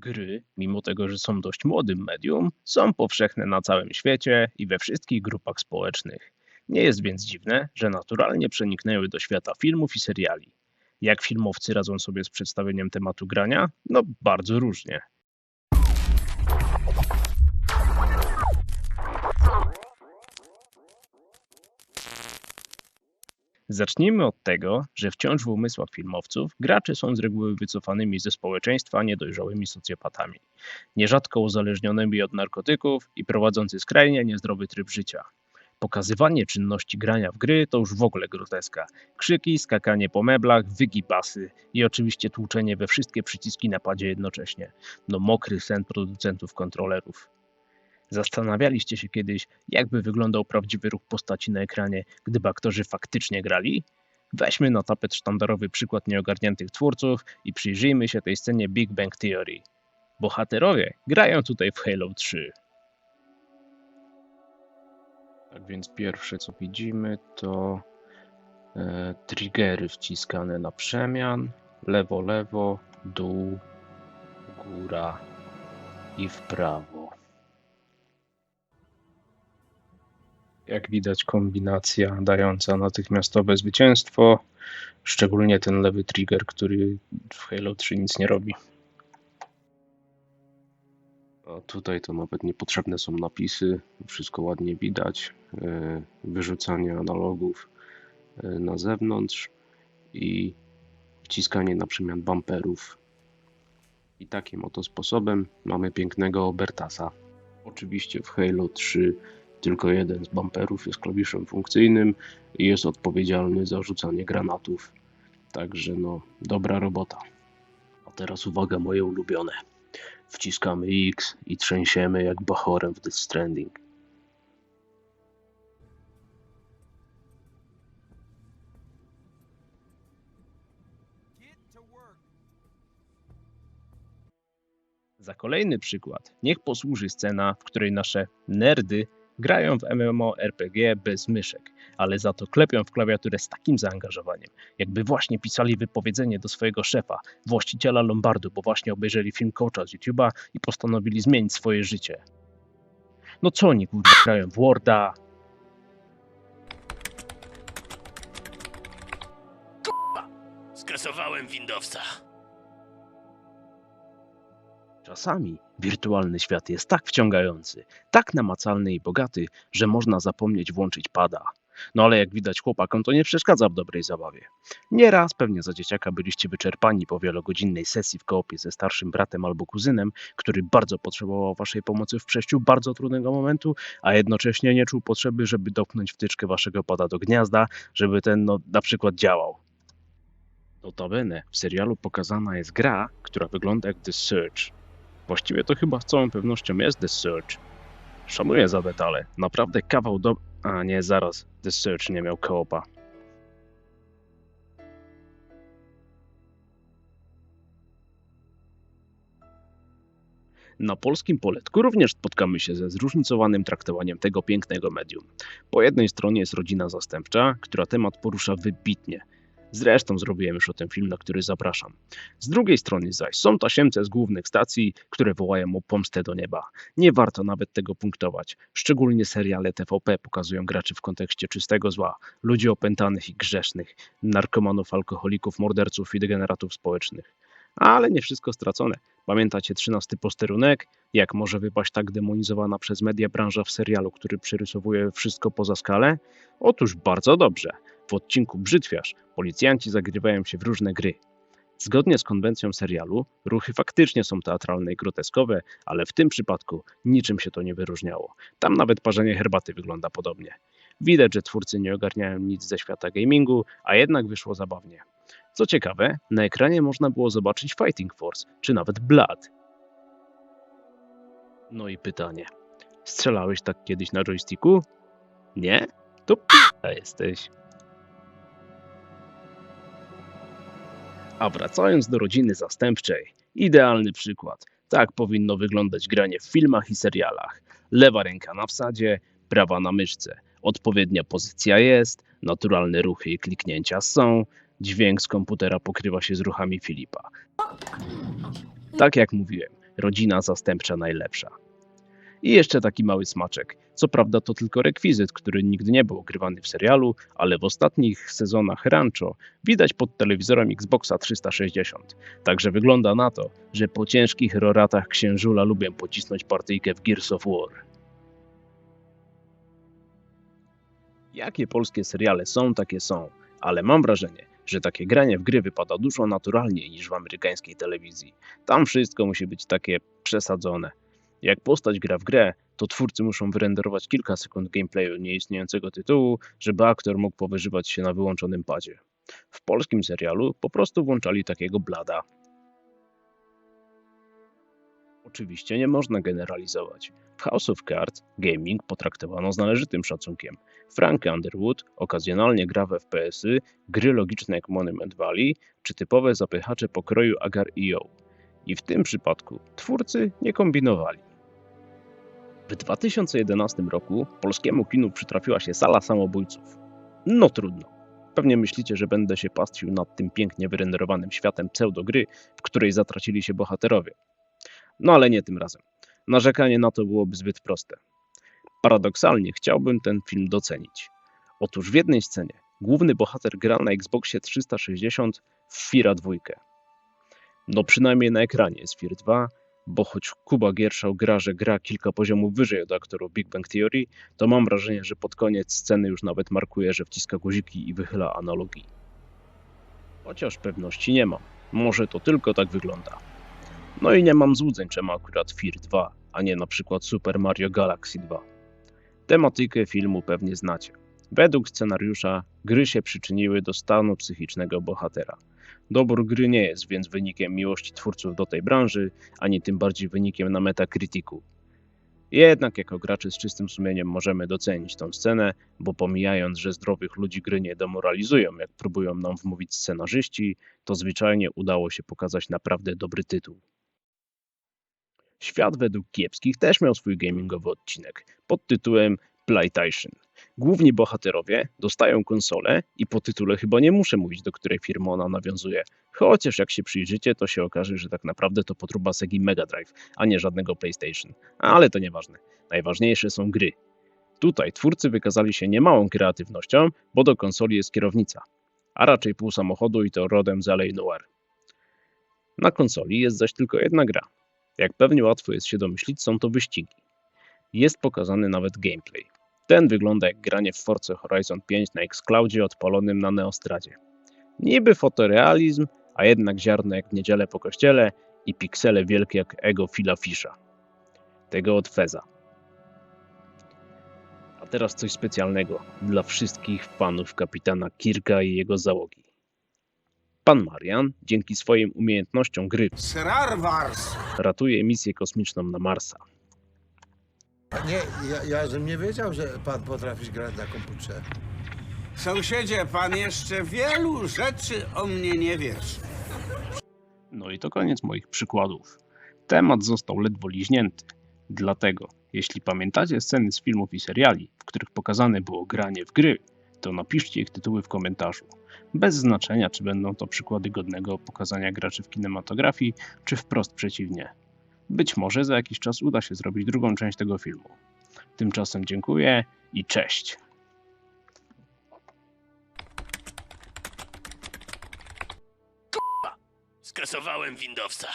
Gry, mimo tego, że są dość młodym medium, są powszechne na całym świecie i we wszystkich grupach społecznych. Nie jest więc dziwne, że naturalnie przeniknęły do świata filmów i seriali. Jak filmowcy radzą sobie z przedstawieniem tematu grania? No, bardzo różnie. Zacznijmy od tego, że wciąż w umysłach filmowców gracze są z reguły wycofanymi ze społeczeństwa niedojrzałymi socjopatami, nierzadko uzależnionymi od narkotyków i prowadzący skrajnie niezdrowy tryb życia. Pokazywanie czynności grania w gry to już w ogóle groteska. Krzyki, skakanie po meblach, wygibasy i oczywiście tłuczenie we wszystkie przyciski na padzie jednocześnie. No mokry sen producentów kontrolerów. Zastanawialiście się kiedyś, jakby wyglądał prawdziwy ruch postaci na ekranie, gdyby aktorzy faktycznie grali? Weźmy na tapet sztandarowy przykład nieogarniętych twórców i przyjrzyjmy się tej scenie Big Bang Theory. Bohaterowie grają tutaj w Halo 3. Tak więc pierwsze co widzimy to e, triggery wciskane na przemian, lewo, lewo, dół, góra i w prawo. Jak widać kombinacja dająca natychmiastowe zwycięstwo, szczególnie ten lewy trigger, który w Halo 3 nic nie robi. A tutaj to nawet niepotrzebne są napisy, wszystko ładnie widać, e, wyrzucanie analogów e, na zewnątrz i wciskanie na przemian bumperów. I takim oto sposobem mamy pięknego Obertasa. Oczywiście w Halo 3 tylko jeden z bumperów jest klawiszem funkcyjnym i jest odpowiedzialny za rzucanie granatów. Także no, dobra robota. A teraz uwaga, moje ulubione. Wciskamy X i trzęsiemy jak bachorem w Death Stranding. Za kolejny przykład niech posłuży scena, w której nasze nerdy grają w MMORPG bez myszek, ale za to klepią w klawiaturę z takim zaangażowaniem, jakby właśnie pisali wypowiedzenie do swojego szefa, właściciela Lombardu, bo właśnie obejrzeli film coacha z YouTube'a i postanowili zmienić swoje życie. No co oni kurwa grają w Worda, Skasowałem Windowsa. Czasami wirtualny świat jest tak wciągający, tak namacalny i bogaty, że można zapomnieć włączyć pada. No ale jak widać chłopakom to nie przeszkadza w dobrej zabawie. Nieraz pewnie za dzieciaka byliście wyczerpani po wielogodzinnej sesji w koopie ze starszym bratem albo kuzynem, który bardzo potrzebował waszej pomocy w przejściu bardzo trudnego momentu, a jednocześnie nie czuł potrzeby, żeby dopchnąć wtyczkę waszego pada do gniazda, żeby ten no na przykład działał. Notabene w serialu pokazana jest gra, która wygląda jak The Search, Właściwie to chyba z całą pewnością jest The Search. Szanuję za detale. Naprawdę kawał do... A nie, zaraz. The Search nie miał koopa. Na polskim poletku również spotkamy się ze zróżnicowanym traktowaniem tego pięknego medium. Po jednej stronie jest rodzina zastępcza, która temat porusza wybitnie. Zresztą zrobiłem już o tym film, na który zapraszam. Z drugiej strony zaś są tasiemce z głównych stacji, które wołają o pomstę do nieba. Nie warto nawet tego punktować. Szczególnie seriale TVP pokazują graczy w kontekście czystego zła, ludzi opętanych i grzesznych, narkomanów, alkoholików, morderców i degeneratów społecznych. Ale nie wszystko stracone. Pamiętacie trzynasty posterunek? Jak może wypaść tak demonizowana przez media branża w serialu, który przerysowuje wszystko poza skalę? Otóż bardzo dobrze. W odcinku Brzytwiarz policjanci zagrywają się w różne gry. Zgodnie z konwencją serialu, ruchy faktycznie są teatralne i groteskowe, ale w tym przypadku niczym się to nie wyróżniało. Tam nawet parzenie herbaty wygląda podobnie. Widać, że twórcy nie ogarniają nic ze świata gamingu, a jednak wyszło zabawnie. Co ciekawe, na ekranie można było zobaczyć Fighting Force, czy nawet Blood. No i pytanie. Strzelałeś tak kiedyś na joysticku? Nie? To p***a jesteś. A wracając do rodziny zastępczej, idealny przykład. Tak powinno wyglądać granie w filmach i serialach. Lewa ręka na wsadzie, prawa na myszce. Odpowiednia pozycja jest, naturalne ruchy i kliknięcia są, dźwięk z komputera pokrywa się z ruchami Filipa. Tak jak mówiłem, rodzina zastępcza najlepsza. I jeszcze taki mały smaczek. Co prawda to tylko rekwizyt, który nigdy nie był ogrywany w serialu, ale w ostatnich sezonach Rancho widać pod telewizorem Xboxa 360. Także wygląda na to, że po ciężkich roratach księżula lubię pocisnąć partyjkę w Gears of War. Jakie polskie seriale są, takie są, ale mam wrażenie, że takie granie w gry wypada dużo naturalniej niż w amerykańskiej telewizji. Tam wszystko musi być takie przesadzone. Jak postać gra w grę, to twórcy muszą wyrenderować kilka sekund gameplayu nieistniejącego tytułu, żeby aktor mógł powyżywać się na wyłączonym padzie. W polskim serialu po prostu włączali takiego blada. Oczywiście nie można generalizować. W House of Cards gaming potraktowano z należytym szacunkiem. Frank Underwood okazjonalnie gra w FPS-y, gry logiczne jak Monument Valley, czy typowe zapychacze pokroju Agar.io. I w tym przypadku twórcy nie kombinowali. W 2011 roku polskiemu kinu przytrafiła się sala samobójców. No trudno. Pewnie myślicie, że będę się pastwił nad tym pięknie wyrenderowanym światem pseudogry, w której zatracili się bohaterowie. No ale nie tym razem. Narzekanie na to byłoby zbyt proste. Paradoksalnie chciałbym ten film docenić. Otóż w jednej scenie główny bohater gra na Xboxie 360 w Fira 2. No przynajmniej na ekranie jest Fear 2, bo choć Kuba Gierszał gra, że gra kilka poziomów wyżej od aktorów Big Bang Theory, to mam wrażenie, że pod koniec sceny już nawet markuje, że wciska guziki i wychyla analogii. Chociaż pewności nie mam. Może to tylko tak wygląda. No i nie mam złudzeń, czemu akurat Fear 2, a nie na przykład Super Mario Galaxy 2. Tematykę filmu pewnie znacie. Według scenariusza gry się przyczyniły do stanu psychicznego bohatera. Dobór gry nie jest więc wynikiem miłości twórców do tej branży, ani tym bardziej wynikiem na Metacriticu. Jednak jako gracze z czystym sumieniem możemy docenić tą scenę, bo pomijając, że zdrowych ludzi gry nie demoralizują, jak próbują nam wmówić scenarzyści, to zwyczajnie udało się pokazać naprawdę dobry tytuł. Świat według kiepskich też miał swój gamingowy odcinek pod tytułem Playtation. Główni bohaterowie dostają konsolę i po tytule chyba nie muszę mówić, do której firmy ona nawiązuje. Chociaż jak się przyjrzycie, to się okaże, że tak naprawdę to potruba Segi Mega Drive, a nie żadnego PlayStation. Ale to nieważne. Najważniejsze są gry. Tutaj twórcy wykazali się niemałą kreatywnością, bo do konsoli jest kierownica, a raczej pół samochodu i to rodem z LA Noir. Na konsoli jest zaś tylko jedna gra. Jak pewnie łatwo jest się domyślić, są to wyścigi. Jest pokazany nawet gameplay. Ten wygląda jak granie w Forza Horizon 5 na Xcloudzie odpalonym na Neostradzie. Niby fotorealizm, a jednak ziarno jak w niedzielę po kościele i piksele wielkie jak ego Phila Fisha. Tego od Feza. A teraz coś specjalnego dla wszystkich fanów kapitana Kirka i jego załogi. Pan Marian, dzięki swoim umiejętnościom gry, ratuje misję kosmiczną na Marsa. Nie, ja, ja żebym nie wiedział, że pan potrafisz grać na komputerze. Sąsiedzie, pan jeszcze wielu rzeczy o mnie nie wiesz. No i to koniec moich przykładów. Temat został ledwo liźnięty. Dlatego, jeśli pamiętacie sceny z filmów i seriali, w których pokazane było granie w gry, to napiszcie ich tytuły w komentarzu. Bez znaczenia, czy będą to przykłady godnego pokazania graczy w kinematografii, czy wprost przeciwnie. Być może za jakiś czas uda się zrobić drugą część tego filmu. Tymczasem dziękuję i cześć. Skasowałem Windowsa.